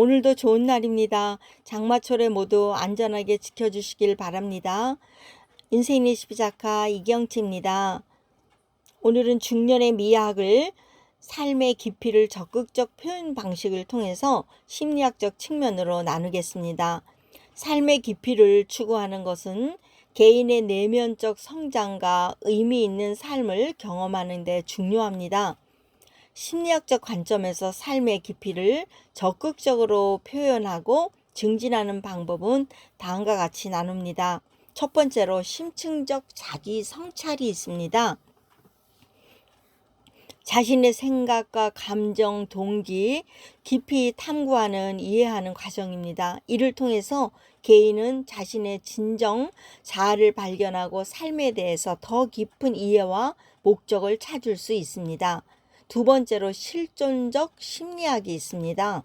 오늘도 좋은 날입니다. 장마철에 모두 안전하게 지켜주시길 바랍니다. 인생 레시피 작가 이경치입니다. 오늘은 중년의 미학을 삶의 깊이를 적극적 표현 방식을 통해서 심리학적 측면으로 나누겠습니다. 삶의 깊이를 추구하는 것은 개인의 내면적 성장과 의미 있는 삶을 경험하는 데 중요합니다. 심리학적 관점에서 삶의 깊이를 적극적으로 표현하고 증진하는 방법은 다음과 같이 나눕니다. 첫 번째로 심층적 자기 성찰이 있습니다. 자신의 생각과 감정, 동기 깊이 탐구하는 이해하는 과정입니다. 이를 통해서 개인은 자신의 진정 자아를 발견하고 삶에 대해서 더 깊은 이해와 목적을 찾을 수 있습니다. 두 번째로 실존적 심리학이 있습니다.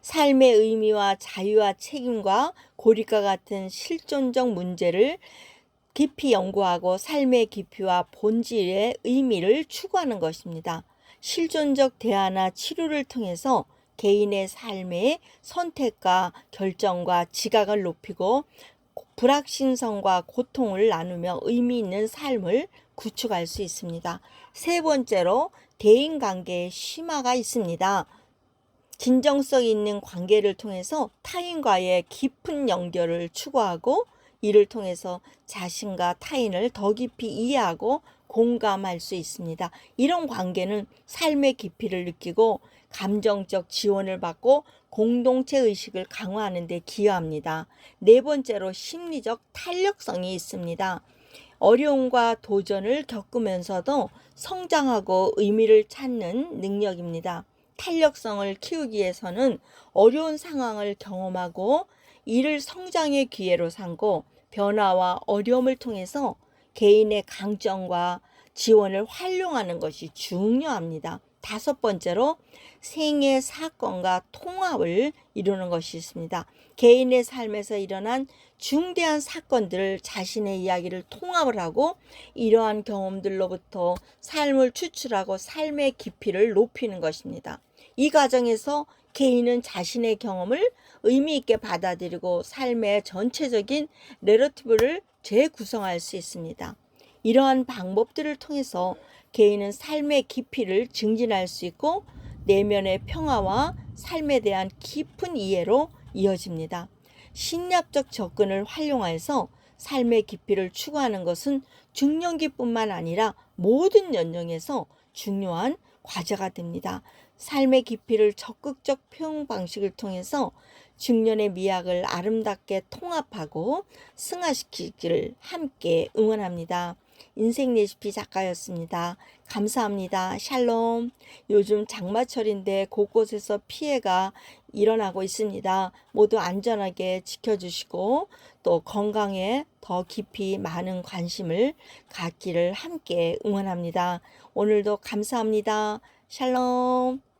삶의 의미와 자유와 책임과 고립과 같은 실존적 문제를 깊이 연구하고 삶의 깊이와 본질의 의미를 추구하는 것입니다. 실존적 대화나 치료를 통해서 개인의 삶의 선택과 결정과 지각을 높이고 불확신성과 고통을 나누며 의미 있는 삶을 구축할 수 있습니다. 세 번째로 대인 관계의 심화가 있습니다. 진정성 있는 관계를 통해서 타인과의 깊은 연결을 추구하고 이를 통해서 자신과 타인을 더 깊이 이해하고 공감할 수 있습니다. 이런 관계는 삶의 깊이를 느끼고 감정적 지원을 받고 공동체 의식을 강화하는 데 기여합니다. 네 번째로 심리적 탄력성이 있습니다. 어려움과 도전을 겪으면서도 성장하고 의미를 찾는 능력입니다. 탄력성을 키우기 위해서는 어려운 상황을 경험하고 이를 성장의 기회로 삼고 변화와 어려움을 통해서 개인의 강점과 지원을 활용하는 것이 중요합니다. 다섯 번째로 생애 사건과 통합을 이루는 것이 있습니다. 개인의 삶에서 일어난 중대한 사건들을 자신의 이야기를 통합을 하고 이러한 경험들로부터 삶을 추출하고 삶의 깊이를 높이는 것입니다. 이 과정에서 개인은 자신의 경험을 의미 있게 받아들이고 삶의 전체적인 내러티브를 재구성할 수 있습니다. 이러한 방법들을 통해서 개인은 삶의 깊이를 증진할 수 있고 내면의 평화와 삶에 대한 깊은 이해로 이어집니다. 심리학적 접근을 활용해서 삶의 깊이를 추구하는 것은 중년기뿐만 아니라 모든 연령에서 중요한 과제가 됩니다. 삶의 깊이를 적극적 표현 방식을 통해서 중년의 미학을 아름답게 통합하고 승화시키기를 함께 응원합니다. 인생 레시피 작가였습니다. 감사합니다. 샬롬. 요즘 장마철인데 곳곳에서 피해가 일어나고 있습니다. 모두 안전하게 지켜주시고 또 건강에 더 깊이 많은 관심을 갖기를 함께 응원합니다. 오늘도 감사합니다. 샬롬.